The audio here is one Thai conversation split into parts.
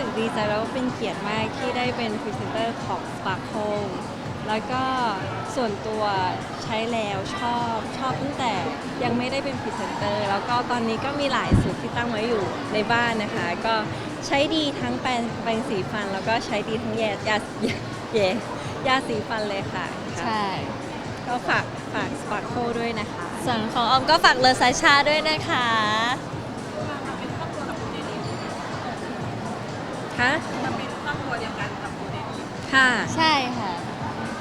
รู้สึกดีใจแล้วก็เป็นเกียรติมากที่ได้เป็นพรีเซนเตอร์ของ Sparkle แล้วก็ส่วนตัวใช้แล้วชอบชอบตั้งแต่ยังไม่ได้เป็นพรีเซนเตอร์แล้วก็ตอนนี้ก็มีหลายสูตรที่ตั้งไว้อยู่ในบ้านนะคะ ก็ใช้ดีทั้งแปรงแปรงสีฟัน แล้วก็ใช้ดีทั้งแยายายาเยยาสีฟันเลยค่ะใช่ ก็ฝากฝาก Sparkle ด้วยนะคะ ส่วนของออมก็ฝากเลอซาชาด้วยนะคะ คะค่ะ ใช่ค่ะ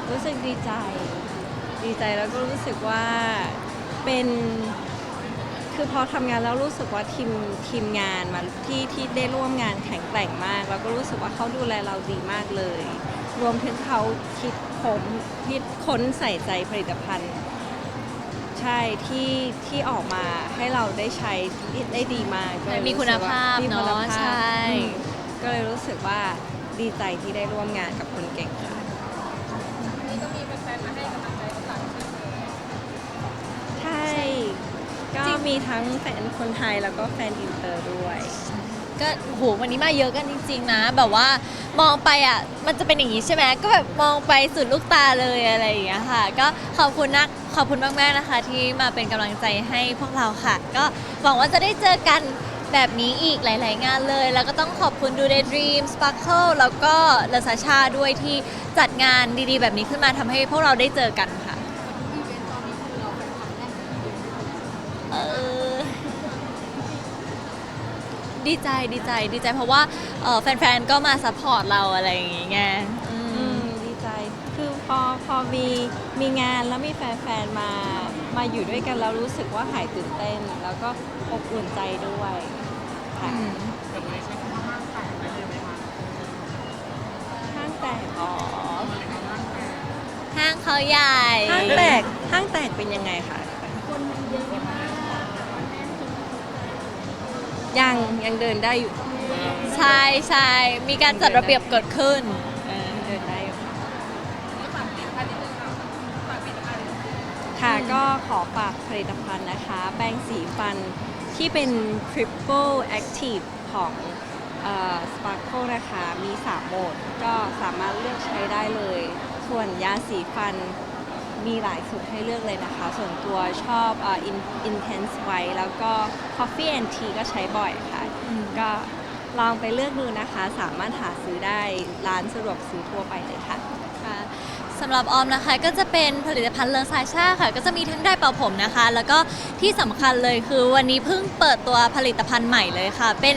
รู้สึกดีใจ ดีใจแล้วก็รู้สึกว่าเป็นคือพอทำงานแล้วรู้สึกว่าทีมทีมงานมาที่ที่ได้ร่วมงานแข็งแกร่งมาก แล้วก็รู้สึกว่าเขาดูแลเราดีมากเลย รวมถึงเขาคิดค้นคิดค้นใส่ใจผลิตภัณฑ์ ใช่ที่ที่ออกมาให้เราได้ใช้ได้ดีมากก็เลยมีคุณภาพรู้สึกว่มีคุณเนอะภาพใช่ อืม ก็เลยรู้สึกว่าดีใจที่ได้ร่วมงานกับคนเก่งค่ะใช่ก็มีทั้งแฟนคนไทยแล้วก็แฟนอินเตอร์ด้วย ก็โหวันนี้มาเยอะกันจริง ๆ นะ แบบว่ามองไปอะมันจะเป็นอย่างนี้ใช่ไหมก็แบบมองไปสุดลูกตาเลยอะไรอย่างเงี้ยค่ะ ก็ขอบคุณนักขอบคุณมากๆนะคะ ที่มาเป็นกำลังใจให้พวกเราค่ะ ก็หวังว่าจะได้เจอกัน แบบนี้อีกหลาย ๆ งานเลย แล้วก็ต้องขอบคุณดู Day Dream Sparkle แล้วก็เลซาชาด้วยที่จัดงานดี ๆ แบบนี้ขึ้นมาทำให้พวกเราได้เจอกันค่ะเออดีใจดีใจดีใจเพราะว่าเอ่อแฟน ๆ ก็มาซัพพอร์ตเราอะไรอย่างงี้ไงอือืมดีใจ คือพอพอมีมีงานแล้วมีแฟนๆมา มาอยู่ด้วยกันแล้วรู้สึกว่าหายตื่นเต้น แล้วก็อบอุ่นใจด้วยค่ะห้างแตกอ๋อห้างเขาใหญ่ ห้างแตกห้างแตกเป็นยังไงคะยังยังเดินได้อยู่ ใช่ใช่มีการจัดระเบียบเกิดขึ้น ก็ขอฝากผลิตภัณฑ์นะคะ แปรงสีฟันที่เป็น Triple Active ของเอ่อ Sparkle นะคะ มี 3 โหมด ก็สามารถเลือกใช้ได้เลย ส่วนยาสีฟันมีหลายสูตรให้เลือกเลยนะคะ ส่วนตัวชอบอ Intense White แล้วก็ Coffee and Tea ก็ใช้บ่อยค่ะ ก็ลองไปเลือกดูนะคะ สามารถหาซื้อได้ร้านสะดวกซื้อทั่วไปเลยค่ะ สำหรับออมนะคะก็จะเป็นผลิตภัณฑ์เลอซาชาค่ะ ก็จะมีทั้งได้เป่าผมนะคะ แล้วก็ที่สำคัญเลยคือวันนี้เพิ่งเปิดตัวผลิตภัณฑ์ใหม่เลยค่ะ เป็น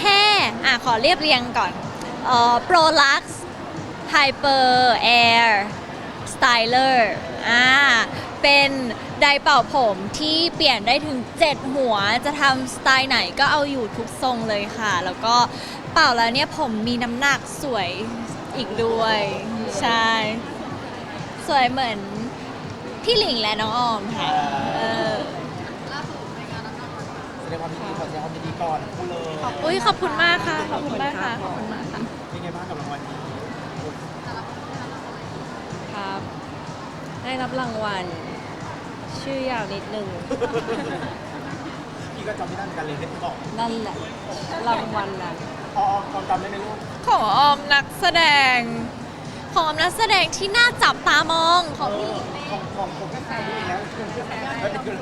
แห่อะขอเรียบเรียงก่อนเอ่อ Prolux Hyper Air Styler อ่าเป็นไดร์เป่าผมที่เปลี่ยนได้ถึง 7 หัวจะทำสไตล์ไหนก็เอาอยู่ทุกทรงเลยค่ะ แล้วก็เป่าแล้วเนี่ยผมมีน้ำหนักสวยอีกด้วย ใช่ สวยเหมือนพี่หลิงและน้องออมค่ะ เออ แสดงความยินดีขอแสดงความยินดีก่อนพูดเลยอุ้ยขอบคุณมากค่ะ ขอบคุณมากค่ะ ขอบคุณมากค่ะ เป็นไงบ้างกับรางวัลนี้ครับ ได้รับรางวัล ชื่อยาวนิดนึง พี่ก็จำไม่ได้เหมือนกันเลยที่บอกนั่นแหละ รางวัลนั้นอ๋ออ๋อจำได้ไหมลูกของออมนักแสดง ของออมนักแสดงที่น่าจับตามองของพี่หลิงของของผมก็แค่นี้แล้วแล้วเป็น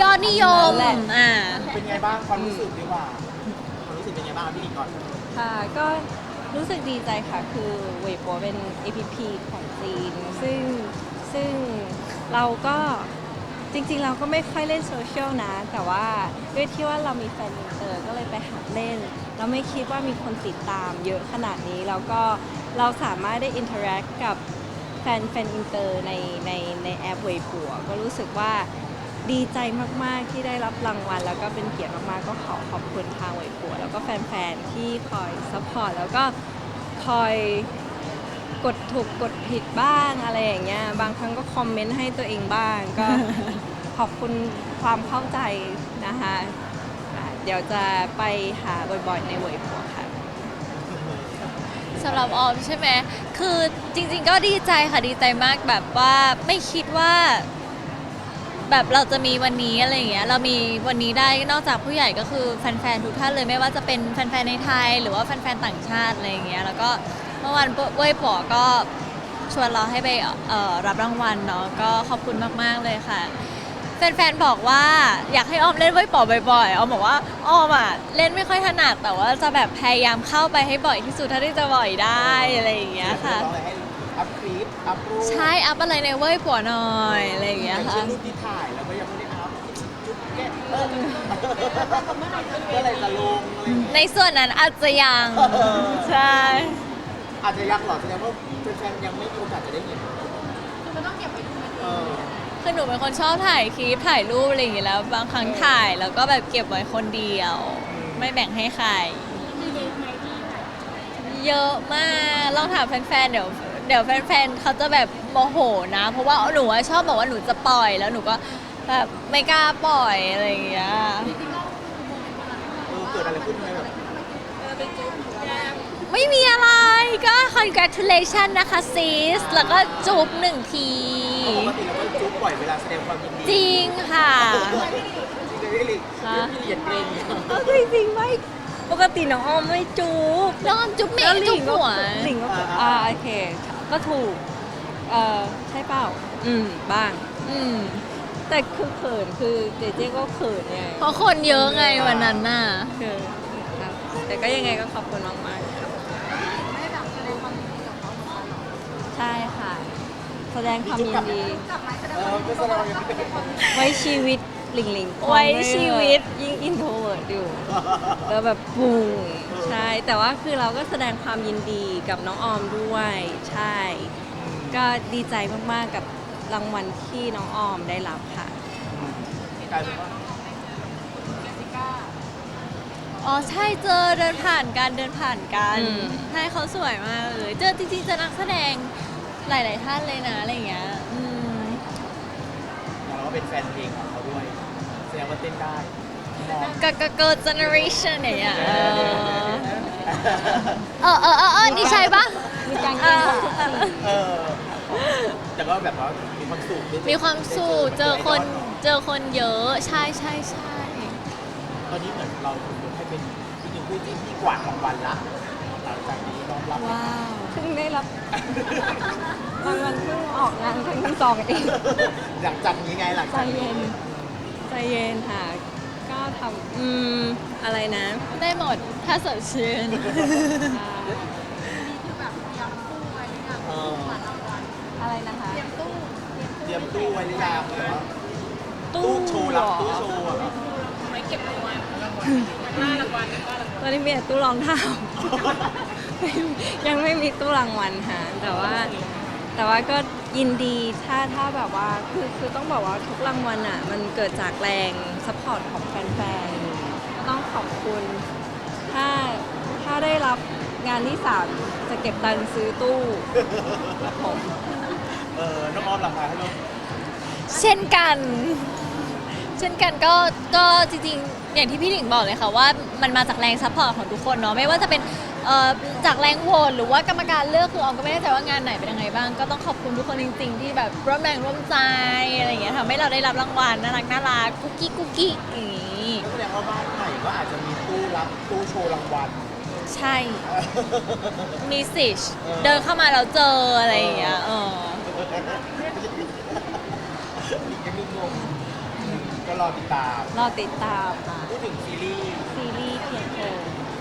ยอดนิยมนั่นแหละอ่าเป็นไงบ้างความรู้สึกดีกว่าความรู้สึกเป็นไงบ้างพี่หลิงก่อนค่ะก็รู้สึกดีใจค่ะ คือเวยปัวเป็น APP ของจีน ซึ่งซึ่งเราก็ จริงๆเราก็ไม่ค่อยเล่นโซเชียลนะ แต่ว่าด้วยที่ว่าเรามีแฟนอินเตอร์ก็เลยไปหัดเล่น เราไม่คิดว่ามีคนติดตามเยอะขนาดนี้ แล้วก็เราสามารถได้อินเทอร์แอคกับแฟนแฟนอินเตอร์ในในในแอปเวยปัว ก็รู้สึกว่าดีใจมากๆที่ได้รับรางวัล แล้วก็เป็นเกียรติมากๆ ก็ขอขอบคุณทางเวยปัว แล้วก็แฟนๆที่คอยซัพพอร์ตแล้วก็คอย กดถูกกดผิดบ้างอะไรอย่างเงี้ยบางครั้งก็คอมเมนต์ให้ตัวเองบ้างก็ ขอบคุณความเข้าใจนะคะอะเดี๋ยวจะไปหาบ่อยๆในเวยปัวค่ะ สำหรับออมใช่ไหม คือจริงๆก็ดีใจค่ะดีใจมากแบบว่าไม่คิดว่า แบบเราจะมีวันนี้อะไรอย่างเงี้ยเรามีวันนี้ได้นอกจากผู้ใหญ่ก็คือแฟนๆทุกท่านเลยไม่ว่าจะเป็นแฟนๆในไทย หรือว่าแฟนๆต่างชาติอะไรอย่างเงี้ยแล้วก็ เมื่อวานเว้ยป๋อก็ชวนเราให้ไปเอ่อรับรางวัลเนาะก็ขอบคุณมากๆเลยค่ะ แฟนๆบอกว่าอยากให้ออมเล่นเว้ยป๋อบ่อยๆออมบอกว่าออมอะเล่นไม่ค่อยถนัดแต่ว่าจะแบบพยายามเข้าไปให้บ่อยที่สุดเท่าที่จะบ่อยได้อะไรอย่างเงี้ยค่ะ เรียกร้องอะไรให้อัพคลิปอัพรูปใช่อัพอะไรในเว้ยป๋อหน่อยอะไรอย่างอเงี้ยย่างค่ะเช่นรูปที่ถ่ายแล้วก็ยังไม่ได้อัพจุดแก้เออเมื่อไหรจะลงอะไรอย่างเงี้ย ในส่วนนั้นอาจจะยัง เออ ใช่ อาจจะยังหรอแสดงว่าแฟนๆยังไม่มีโอกาสจะได้เห็นเออคือหนูเป็นคนชอบถ่ายคลิปถ่ายรูปอะไรอย่างเงี้ยแล้ว บางครั้งถ่ายแล้วก็แบบเก็บไว้คนเดียว ไม่แบ่งให้ใครเยอะมากลองถามแฟนๆเดี๋ยวเดี๋ยวแฟนๆเขาจะแบบโมโหนะ เพราะว่าหนูอะชอบบอกว่าหนูจะปล่อยแล้วหนูก็แบบไม่กล้าปล่อยอะไรอย่างเงี้ยเออเกิดอะไรขึ้นทำไมแบบไม่มีอะไรก็ congratulation นะคะ sis แล้วก็จูบหนึ่งที ปกติเราก็จุ๊บปล่อยเวลาแสดงความยินดีจริงค่ะ จริงเลยพี่ลิกฮะพี่เหยียดเกรงก็จริงๆไม่ปกติน้องออมไม่จูบแล้วออมจุ๊บเมแล้วย์หจุ๊ลิบงก็หัว หลิงก็อ่าโอเค ก็ถูก เอ่อใช่เปล่า อืม บ้าง อืมแต่คือเขินคือเจเจก็เขินไงเพราะคนเยอะไงวันนั้นน่ะคือครับแต่ก็ยังไงก็ขอบคุณมากๆ ดงความยินดี เออก็แสดงความยินดีไว้ชีวิตหลิงหลิงไว้ชีวิตยิ่งอินโทรเวิร์ดอยู่ แล้วแบบปุงใช่ แต่ว่าคือเราก็แสดงความยินดีกับน้องออมด้วย ใช่ ก็ดีใจมาก ๆ กับรางวัลที่น้องออมได้รับค่ะ กลายเป็นว่าอ๋อใช่เจอเดินผ่านกันเดินผ่านกันอืม ใช่เขาสวยมากเลยเจอจริงๆเจอนักแสดง หลาย ๆ ท่านเลยนะอะไรอย่างเงี้ยอืมเราก็เป็นแฟนเพลงของเขาด้วยแสดงว่าเต้นได้มองกะกะเกิร์ลเจเนอเรชันเนี่ยเออเออเออเออนี่ใช่ปะมีการเอเกณอฑ์ทุกปีเออแต่ก็แบบว่ามีความสุขได้มีความสุขเจอคนเจอคนเยอะ ใช่ใช่ใช่ตอนนี้เหมือนเราถูกยกให้เป็นอีกหนึ่งคู่จิ้นที่กวาดรางวัลละหลังจากนี้น้องรับว้าว เพิ่งได้รับรางวัลเพิ่งออกงานครั้งที่สองเองหลังจากนี้ไงหลังใจจากนี้เย็นใจเย็นค่ะ ก็ทำอืมอะไรนะได้หมดถ้าสดชื่น อ่าเอออะไรนะคะ เตรียมตู้ไว้หรือยังหรือว่าตู้ตู้โชว์หลังเหรอตู้โชว์อะตอนนี้มีแต่ตู้รองเท้า ยังไม่มีตู้รางวัลค่ะ แต่ว่าแต่ว่าก็ยินดีถ้าถ้าแบบว่าคือคือต้องบอกว่าทุกรางวัลอะ มันเกิดจากแรงซัพพอร์ตของแฟนๆก็ต้องขอบคุณถ้าถ้าได้รับงานที่สามจะเก็บตังค์ซื้อตู้ครับผมเออน้องออมหลังมาให้ลูกเช่นกัน เช่นกันก็ก็จริงๆ อย่างที่พี่หนิงบอกเลยค่ะว่ามันมาจากแรงซัพพอร์ตของทุกคนเนาะไม่ว่าจะเป็น เอ่อจากแรงโหวตหรือว่ากรรมการเลือกคือออมก็ไม่แน่ใจว่างานไหนเป็นยังไงบ้าง ก็ต้องขอบคุณทุกคนจริง ๆ ที่แบบร่วมแรงร่วมใจอะไรอย่างเงี้ยทำให้เราได้รับรางวัลน่ารักน่ารักกุ๊กกิ๊กกุ๊กกิ๊กอย่างงี้ก็แสดงว่าบ้านใหม่ก็อาจจะมีตู้รับตู้โชว์รางวัล ใช่ มีสิชเดินเข้ามาแล้วเจออะไรอย่างเงี้ยเออยังมีงงก็รอติดตามรอติดตามค่ะพูดถึงซีรีส์ซีรีส์เพียงเธอ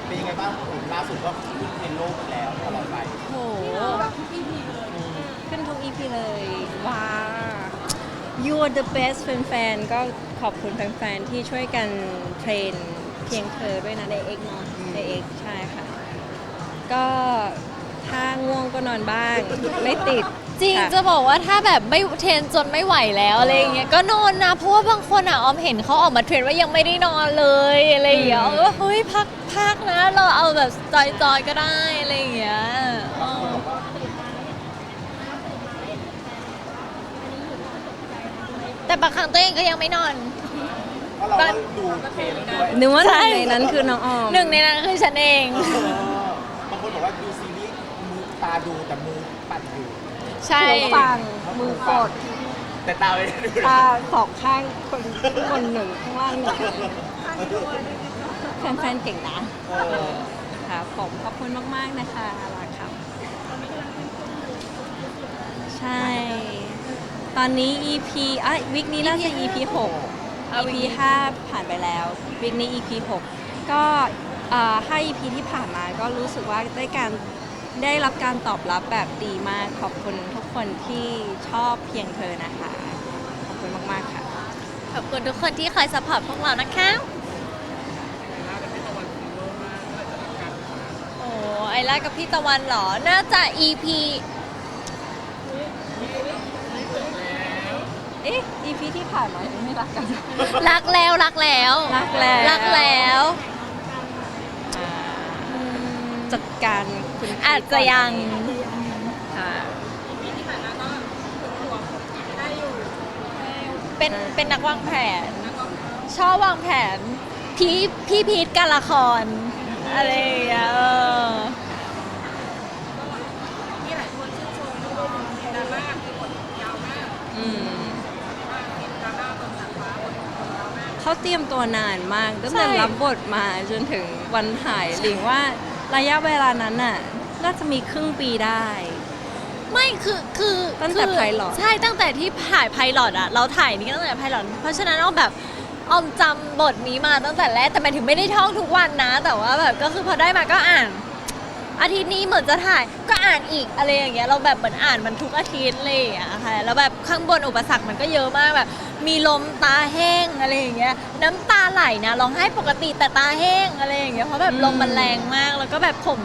เป็นยังไงบ้างผมล่าสุดก็ขึ้นเทรนด์โลกอีกแล้วตลอดไปโหอืมขึ้นทุก EP เลยว้า you are the best แฟนๆ ก็ขอบคุณแฟนๆ ที่ช่วยกันเทรนเพียงเธอด้วยนะใน X เนาะใน X ใช่ค่ะ ก็ถ้าง่วงก็นอนบ้าง ไม่ติดจริงค่ จะบอกว่าถ้าแบบไม่เทรนจนไม่ไหวแล้วอะไรอย่างเงี้ยก็นอนนะเพราะว่าบางคนอะออมเห็นเขาออกมาเทรนว่ายังไม่ได้นอนเลยอะไรอย่างเงี้ยอืม เออเฮ้ยพัก พักนะ เราเอาแบบจอยๆก็ได้อะไรอย่างเงี้ยเออแต่บางครั้งตัวเองก็ยังไม่นอน เพราะเราก็ดูเทรนด์ด้วยนึกว่าหใช่นึ่งในนั้นคือน้องออมหนึ่งในนั้นคือฉันเอง เออบางคนบอกว่าดูซีรีส์มือตาดูแต่มือปั่นอยู่ใช่หูฟังมือกดแต่แต่ตาไม่ได้ดูตาสองข้างคนคนหนึ่งข้างล่างหนึ่ง แฟนๆเก่งนะเออค่ะผมขอบคุณมากๆนะคะรักครับใช่ ตอนนี้ EP อะวิกนี้น่าจะ EP 6 EP 5ผ่านไปแล้ว วิกนี้ EP 6 ก็เอ่อห้า EP ที่ผ่านมาก็รู้สึกว่าได้การได้รับการตอบรับแบบดีมากขอบคุณทุกคนที่ชอบเพียงเธอนะคะ ขอบคุณมาก ๆ ค่ะ ขอบคุณทุกคนที่คอยสปอร์ตพวกเรานะคะ โอ้ ไอล่ากับพี่ตะวันเหรอ น่าจะ EP เอ๊ะ EP ที่ผ่านมายังไม่รักกัน รักแล้วรักแล้ว รักแล้ว รักแล้วอ่าจัดการคุณอาจจะยังค่ะเป็นเป็นนักวางแผน ชอบวางแผน พี่พี่พีทการละคร อะไรอย่างเงี้ยเอออืมเขาเตรียมตัวนานมากตั้งแต่ใช่รับบทมาจนถึงวันถ่ายหลิงว่าระยะเวลานั้นน่ะน่าจะมีครึ่งปีได้ ไม่คือคือตั้งแต่คือ pilot ใช่ตั้งแต่ที่ถ่ายไพลอตอะเราถ่ายนี่ตั้งแต่ไพลอตเพราะฉะนั้นเอาแบบ ออมจำบทนี้มาตั้งแต่แรกแต่หมายถึงไม่ได้ท่องทุกวันนะ แต่ว่าแบบก็คือพอได้มาก็อ่าน อาทิตย์นี้เหมือนจะถ่ายก็อ่านอีกอะไรอย่างเงี้ยเราแบบเหมือนอ่านมันทุกอาทิตย์เลยอะค่ะแล้วแบบข้างบนอุปสรรคมันก็เยอะมากแบบ มีลมตาแห้งอะไรอย่างเงี้ยน้ำตาไหลนะร้องไห้ปกติแต่ตาแห้งอะไรอย่างเงี้ยเพราะแบบลมมันแรงมาก แล้วก็แบบผม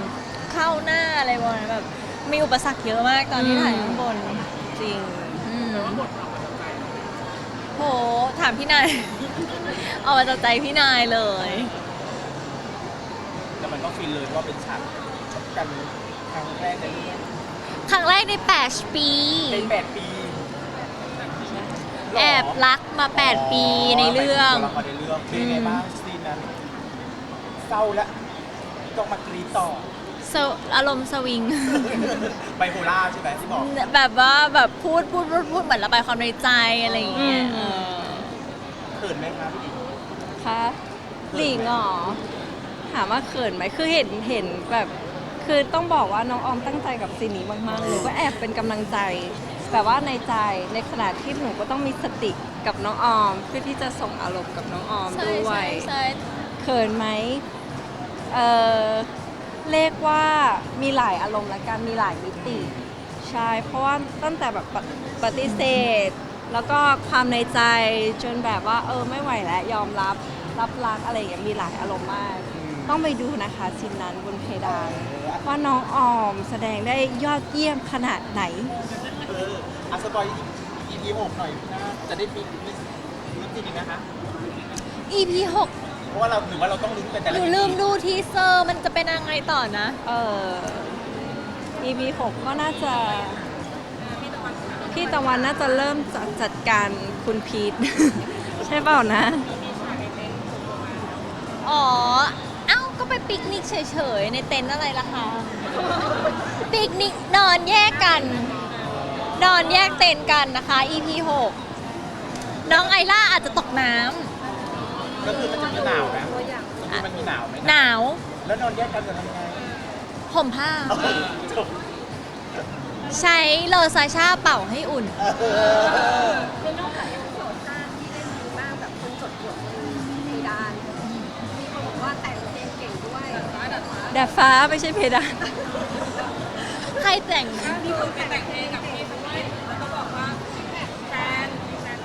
เข้าหน้าอะไรประมาณนั้นแบบมีอุปสรรคเยอะมากตอนที่ถ่ายข้างบน จริง อืมโห ถามพี่นาย เอามาจากใจพี่นายเลยแต่มันก็ฟินเลยว่าเป็นฉากชกกันครั้งแรกในเรื่องครั้งแรกใน 8 ปี ในแปดปีแอบรักมา 8 ปีในเรื่องตัวละครในเรื่องเป็นยังไงบ้างซีนนั้นเศร้าและต้องมากรีดต่อสวอารมณ์สวิง ไบโพล่าใช่ไหมที่บอก แบบว่าแบบพูดพูดพูดพูดเหมือนระบายความในใจอะไรอย่างเงี้ยอืม เออเขินไหมคะพี่ดิคะหลิงเหรอถามว่าเขินไหมคือเห็นเห็นแบบ คือต้องบอกว่าน้องออมตั้งใจกับซีนนี้มากๆหนูก็แอบเป็นกำลังใจแต่ว่าในใจในขณะที่หนูก็ต้องมีสติกับน้องออมเพื่อที่จะส่งอารมณ์กับน้องออมใช่ด้วใช่ย ใช่เขินไหมเออเรียกว่ามีหลายอารมณ์และกัน มีหลายมิติ ใช่ เพราะว่าตั้งแต่แบบปปฏิเสธ แล้วก็ความในใจจนแบบว่า เออไม่ไหวแล้วยอมรับรับรักอะไรอย่างเงี้ยมีหลายอารมณ์มาก ต้องไปดูนะคะซินนั้นบนเพดานว่าน้องออมแสดงได้ยอดเยี่ยมขนาดไหน เอออาสปอย EP หกหน่อยนะจะได้มีนิดนิดนึงนะคะ EP 6เพราะว่าเราหรือว่าเราต้องลุ้นไปแต่หละนู EP ลืมดูทีเซอร์มันจะเป็นยังไงต่อนะ เออ EP 6ก็น่าจะ พี่ตะวันน่าจะเริ่มจัดจัดการคุณพีท ใช่เปล่านะ อ๋อ เอ้า ก็ไปปิกนิกเฉยๆ ในเต็นท์อะไรล่ะคะ ปิกนิกนอนแยกกัน นอนแยกเต็นท์กันนะคะ EP 6น้องไอล่าอาจจะตกน้ก็คือมันจะมีหนาวนะก็คือมันมีหนาวไหมำหนาว แล้วนอนแยกกันจะทำยังไงห่มผ้า จบ ใช้เลอซาชาเป่าให้อุ่นเออเป็นนอกจากยังโสดซ่านที่เล่นดีมากแบบคนจดบทบนเพดานมีคนบอกว่าแต่งเพลงเก่งด้วยแดดฟ้าไม่ใช่เพดาน ใครแต่งมีคนแต่งเพลงกับพี่สมิธแล้วก็บอกว่าแฟนแฟน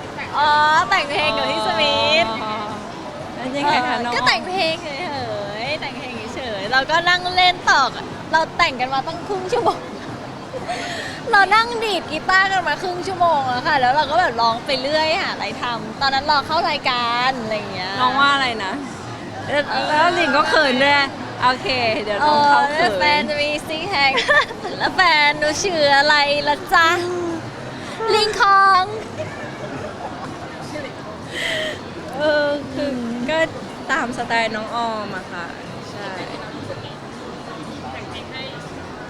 ที่แต่งอ๋อ แต่งเพลงกับพี่สมิธอ๋อแล้วยังไงคะน้องก็แต่งเพลงเฉยๆแต่งเพลงเฉยๆเราก็นั่งเล่นต่อกันเราแต่งกันมาตั้งครึ่งชั่วโมง เรานั่งดีดกีตาร์กันมาครึ่งชั่วโมงแล้วค่ะ แล้วเราก็แบบร้องไปเรื่อยหาอะไรทำตอนนั้นรอเข้ารายการอะไรอย่างเงี้ยน้องว่าอะไรนะแล้วแล้วหลิงก็เขินด้วยโอเค เดี๋ยวเอน้องอเขาแล้เขิวแฟนนจะมีซิกแพคแล้วแฟนหนูชื่ออะไรละจ๊ะ ลิงคองเออคือก็ตามสไตล์น้องออมอะค่ะ ใช่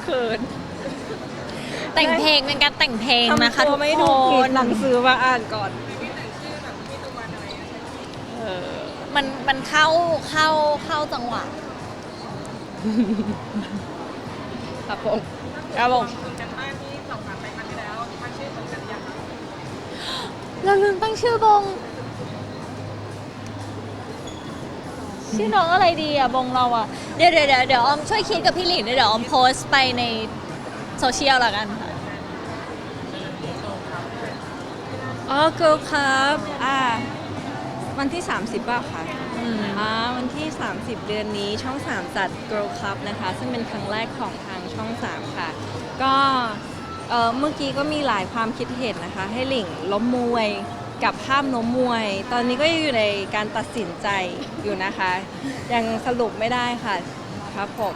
เขิน แต่งเพลงเป็นการแต่งเพลงนะคะทำตัทุวกไม่คถูกผิดนหนังสือมาอ่านก่อนเออมันมันเข้าเข้าเข้าจังหวะ ครับผมครับผมเราลืมตั้งชื่อบง ชื่อน้องอะไรดีอะบงเราอะเดี๋ยวเดี๋ยวเดี๋ยวเดี๋ยวออมช่วยคิดกับพี่หลินเดี๋ยวออมโพสต์ไปใน โซเชียลละกันค่ะ อ๋อ girl ครับอ่า วันที่ 30ป่ะคะอืม อ่า วันที่ 30 เดือนนี้ช่อง 3 จัด Girl Cup นะคะ ซึ่งเป็นครั้งแรกของทางช่อง 3 ค่ะ ก็เอ่อเมื่อกี้ก็มีหลายความคิดเห็นนะคะ ให้หลิงล้มมวยกับภาพล้มมวย ตอนนี้ก็ยังอยู่ในการตัดสินใจอยู่นะคะ ยังสรุปไม่ได้ค่ะ ครับผม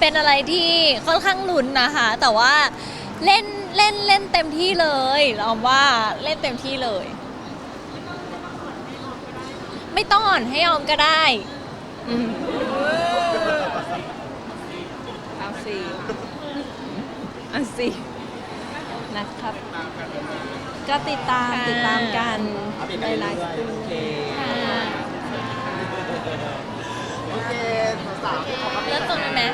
เป็นอะไรที่ค่อนข้างลุ้นนะคะ แต่ว่าเล่นเล่นเล่นเต็มที่เลยออมว่าเล่นเต็มที่เลย ไม่ต้องอ่อนให้ออมก็ได้อืมเอาสิเอาสินะครับ ก็ติดตามค่ะติดตามกันอัปเดตในกันไลเรื่ฟ์อยๆโอเคค่ะ เกณฑ์สาวๆที่เขาก็มีแล้วจบไหม น